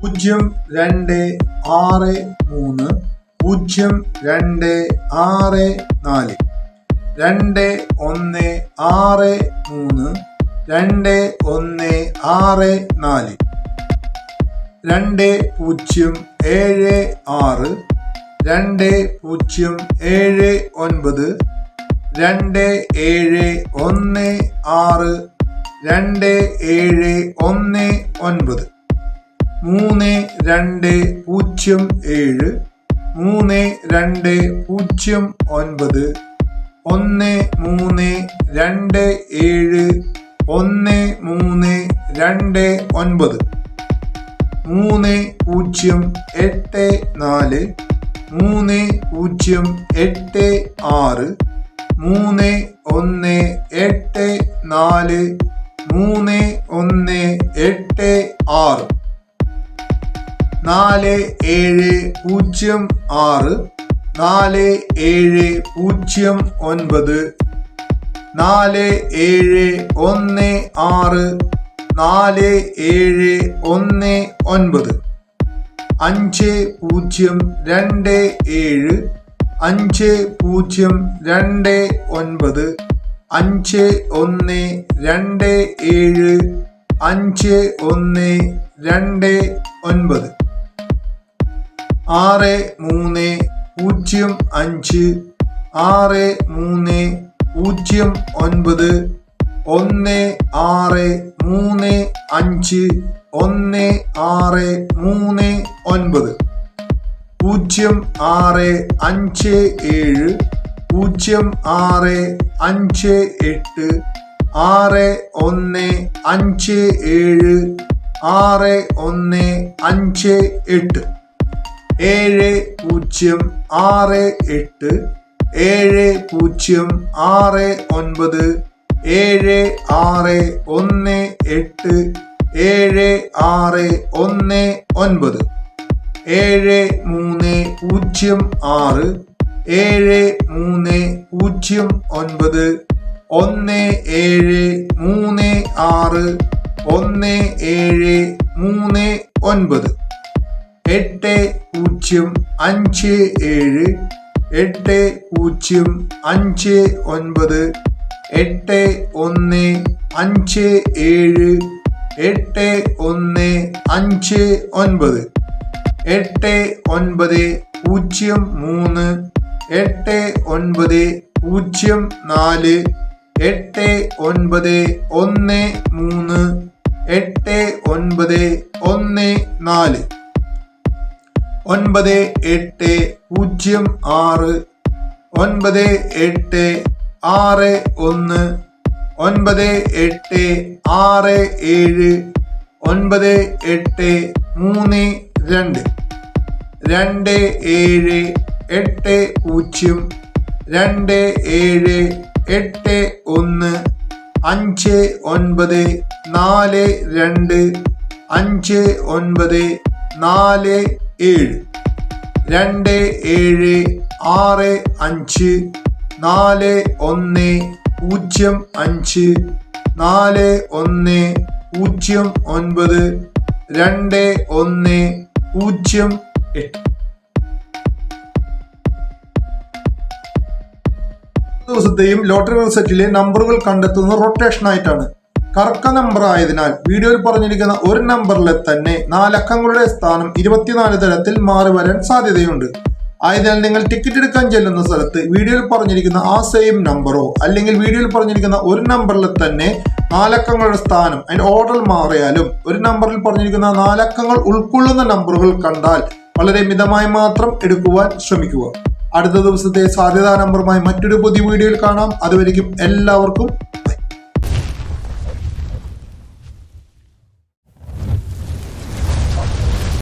പൂജ്യം രണ്ട് ആറ് മൂന്ന് പൂജ്യം രണ്ട് ആറ് നാല് രണ്ട് ഒന്ന് ആറ് മൂന്ന് രണ്ട് ഒന്ന് ആറ് നാല് രണ്ട് പൂജ്യം ഏഴ് ആറ് രണ്ട് പൂജ്യം ഏഴ് ഒൻപത് രണ്ട് ഏഴ് ഒന്ന് ആറ് രണ്ട് ഏഴ് ഒന്ന് ഒൻപത്. മൂന്ന് രണ്ട് പൂജ്യം ഏഴ് മൂന്ന് രണ്ട് പൂജ്യം ഒൻപത് ഒന്ന് മൂന്ന് രണ്ട് ഏഴ് ഒന്ന് മൂന്ന് രണ്ട് ഒൻപത്. മൂന്ന് പൂജ്യം എട്ട് നാല് മൂന്ന് പൂജ്യം എട്ട് ആറ് മൂന്ന് ഒന്ന് എട്ട് നാല് മൂന്ന് ഒന്ന് എട്ട് ആറ്. നാല് ഏഴ് പൂജ്യം ആറ് നാല് ഏഴ് പൂജ്യം ഒൻപത് നാല് ഏഴ് ഒന്ന് ആറ് നാല് ഏഴ് ഒന്ന് ഒൻപത്. അഞ്ച് പൂജ്യം രണ്ട് ഏഴ് അഞ്ച് പൂജ്യം രണ്ട് ഒൻപത് അഞ്ച് ഒന്ന് രണ്ട് ഏഴ് അഞ്ച് ഒന്ന് രണ്ട് ഒൻപത്. ആറ് മൂന്ന് പൂജ്യം അഞ്ച് ആറ് മൂന്ന് പൂജ്യം ഒൻപത് ഒന്ന് ആറ് മൂന്ന് അഞ്ച് ഒന്ന് ആറ് മൂന്ന് ഒൻപത്. പൂജ്യം ആറ് അഞ്ച് ഏഴ് പൂജ്യം ആറ് അഞ്ച് എട്ട് ആറ് ഒന്ന് അഞ്ച് ഏഴ് ആറ് ഒന്ന് അഞ്ച് എട്ട്. ഏഴ് പൂജ്യം ആറ് എട്ട് ഏഴ് പൂജ്യം ആറ് ഒൻപത് ഏഴ് ആറ് ഒന്ന് എട്ട് ഏഴ് ആറ് ഒന്ന് ഒൻപത്. ഏഴ് മൂന്ന് പൂജ്യം ആറ് ഏഴ് മൂന്ന് പൂജ്യം ഒൻപത് ഒന്ന് ഏഴ് മൂന്ന് ആറ് ഒന്ന് ഏഴ് മൂന്ന് ഒൻപത്. എട്ട് പൂജ്യം അഞ്ച് ഏഴ് എട്ട് പൂജ്യം അഞ്ച് ഒൻപത് എട്ട് ഒന്ന് അഞ്ച് ഏഴ് എട്ട് ഒന്ന് അഞ്ച് ഒൻപത്. എട്ട് ഒൻപത് പൂജ്യം മൂന്ന് എട്ട് ഒൻപത് പൂജ്യം നാല് എട്ട് ഒൻപത് ഒന്ന് മൂന്ന് എട്ട് ഒൻപത് ഒന്ന് നാല്. ഒൻപത് എട്ട് പൂജ്യം ആറ് ഒൻപത് എട്ട് ആറ് ഒന്ന് ഒൻപത് എട്ട് ആറ് ഏഴ് ഒൻപത് എട്ട് മൂന്ന് രണ്ട് രണ്ട് ഏഴ് എട്ട് പൂജ്യം രണ്ട് ഏഴ് എട്ട് ഒന്ന് അഞ്ച് ഒൻപത് നാല് രണ്ട് അഞ്ച് ഒൻപത് നാല് ഏഴ്. രണ്ട് ഏഴ് ആറ് അഞ്ച് നാല് ഒന്ന് പൂജ്യം അഞ്ച് നാല് ഒന്ന് പൂജ്യം ഒൻപത് രണ്ട് ഒന്ന് പൂജ്യം എട്ട്. ദിവസത്തെയും ലോട്ടറി റിസൾട്ടിലെ നമ്പറുകൾ കണ്ടെത്തുന്നത് റൊട്ടേഷൻ കറക്ക നമ്പർ ആയതിനാൽ വീഡിയോയിൽ പറഞ്ഞിരിക്കുന്ന ഒരു നമ്പറിലെ തന്നെ നാലക്കങ്ങളുടെ സ്ഥാനം ഇരുപത്തിനാല് തരത്തിൽ മാറി വരാൻ സാധ്യതയുണ്ട്. ആയതിനാൽ നിങ്ങൾ ടിക്കറ്റ് എടുക്കാൻ ചെല്ലുന്ന സ്ഥലത്ത് വീഡിയോയിൽ പറഞ്ഞിരിക്കുന്ന ആ സെയിം നമ്പറോ അല്ലെങ്കിൽ വീഡിയോയിൽ പറഞ്ഞിരിക്കുന്ന ഒരു നമ്പറിൽ തന്നെ നാലക്കങ്ങളുടെ സ്ഥാനം അതിന്റെ ഓർഡർ മാറിയാലും ഒരു നമ്പറിൽ പറഞ്ഞിരിക്കുന്ന നാലക്കങ്ങൾ ഉൾക്കൊള്ളുന്ന നമ്പറുകൾ കണ്ടാൽ വളരെ മിതമായി മാത്രം എടുക്കുവാൻ ശ്രമിക്കുക. അടുത്ത ദിവസത്തെ സാധ്യതാ നമ്പറുമായി മറ്റൊരു പുതിയ വീഡിയോയിൽ കാണാം. അതുവരെയും എല്ലാവർക്കും